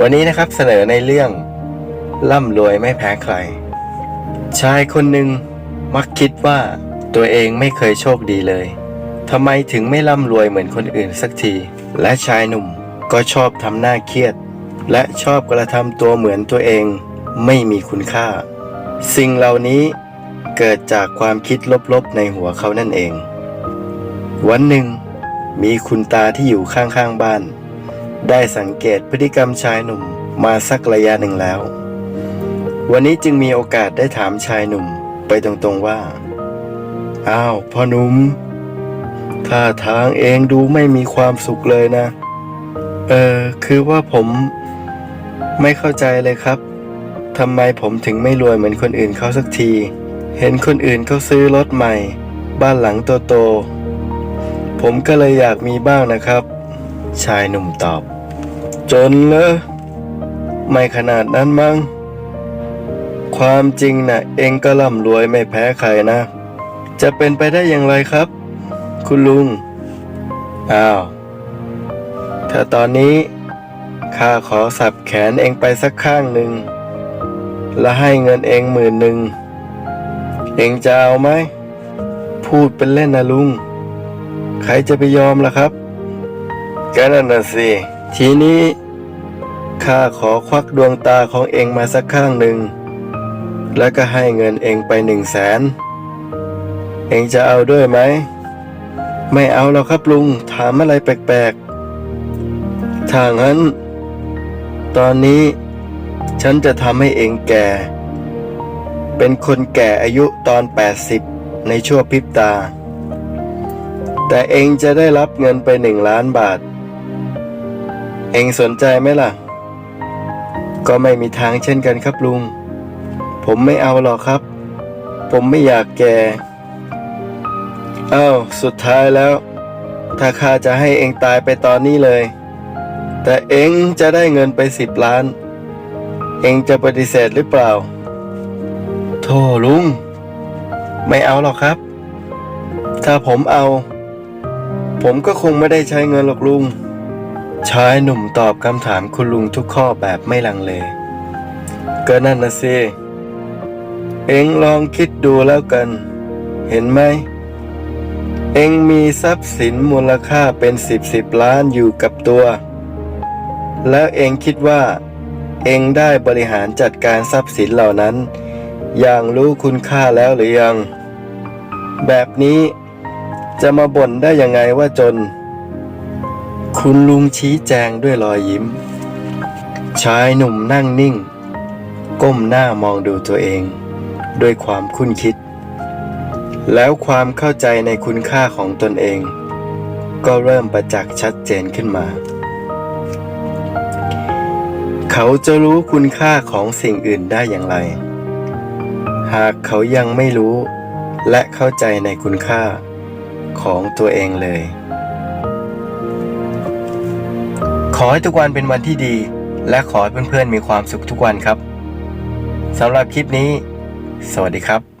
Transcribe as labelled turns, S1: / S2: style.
S1: วันนี้นะครับเสนอในเรื่องร่ำรวยไม่แพ้ใคร ชายคนหนึ่งมักคิดว่าตัวเองไม่เคยโชคดีเลยทำไมถึงไม่ร่ำรวยเหมือนคนอื่นสักที และชายหนุ่มก็ชอบทำหน้าเครียด และชอบกระทำตัวเหมือนตัวเองไม่มีคุณค่า สิ่งเหล่านี้เกิดจากความคิดลบๆในหัวเขานั่นเอง วันหนึ่ง มีคุณตาที่อยู่ข้างๆบ้าน ได้สังเกตพฤติกรรมชายหนุ่มมาสักระยะหนึ่งแล้ว วันนี้จึงมีโอกาสได้ถามชายหนุ่มไปตรงๆว่า อ้าวพ่อหนุ่มท่าทางเองดูไม่มีความสุขเลยนะ เออ คือว่าผมไม่เข้าใจเลยครับทำไมผมถึงไม่รวยเหมือนคนอื่นเขาสักที เห็นคนอื่นเขาซื้อรถใหม่ บ้านหลังโตๆผมก็เลยอยากมีบ้างนะครับ ชายหนุ่มตอบ จนเหรอไม่ขนาดนั้นมั้ง ความจริงนะ่ะ เองก็ร่ำรวยไม่แพ้ใครนะ จะเป็นไปได้อย่างไรครับ คุณลุง อ้าว ถ้าตอนนี้ข้าขอสับแขนเองไปสักข้างหนึ่ง แล้วให้เงินเองหมื่นหนึ่ง เองจะเอาไหม พูดเป็นเล่นนะลุง ใครจะไปยอมล่ะครับก็นั่นน่ะสิ ทีนี้ข้าขอควักดวงตาของเองมาสักข้างหนึ่ง แล้วก็ให้เงินเองไปหนึ่งแสนเองจะเอาด้วยไหม ไม่เอาหรอกครับลุงถามอะไรแปลกๆถ้างั้น ตอนนี้ฉันจะทำให้เองแก่ เป็นคนแก่อายุตอน 80 ในชั่วพริบตา แต่เองจะได้รับเงินไปหนึ่งล้านบาท เองสนใจไหมล่ะ ก็ไม่มีทางเช่นกันครับลุง ผมไม่เอาหรอกครับ ผมไม่อยากแก่อ้าวสุดท้ายแล้ว ถ้าข้าจะให้เองตายไปตอนนี้เลย แต่เองจะได้เงินไปสิบล้าน เองจะปฏิเสธหรือเปล่า โธ่ลุง ไม่เอาหรอกครับ ถ้าผมเอา ผมก็คงไม่ได้ใช้เงินหรอกลุง ชายหนุ่มตอบคำถามคุณลุงทุกข้อแบบไม่ลังเล ก็นั่นนะสิ เอ็งลองคิดดูแล้วกัน เห็นไหม เอ็งมีทรัพย์สินมูลค่าเป็นสิบสิบล้านอยู่กับตัว แล้วเอ็งคิดว่า เอ็งได้บริหารจัดการทรัพย์สินเหล่านั้น อย่างรู้คุณค่าแล้วหรือยัง แบบนี้จะมาบ่นได้ยังไงว่าจน คุณลุงชี้แจงด้วยรอยยิ้ม ชายหนุ่มนั่งนิ่ง ก้มหน้ามองดูตัวเอง ด้วยความคุ้นคิด แล้วความเข้าใจในคุณค่าของตนเอง ก็เริ่มประจักษ์ชัดเจนขึ้นมา เขาจะรู้คุณค่าของสิ่งอื่นได้อย่างไร หากเขายังไม่รู้และเข้าใจในคุณค่าของตัวเองเลย อให้ทุกวันเป็นวันที่ดี และขอให้เพื่อนๆมีความสุขทุกวันครับสำหรับคลิปนี้ สวัสดีครับ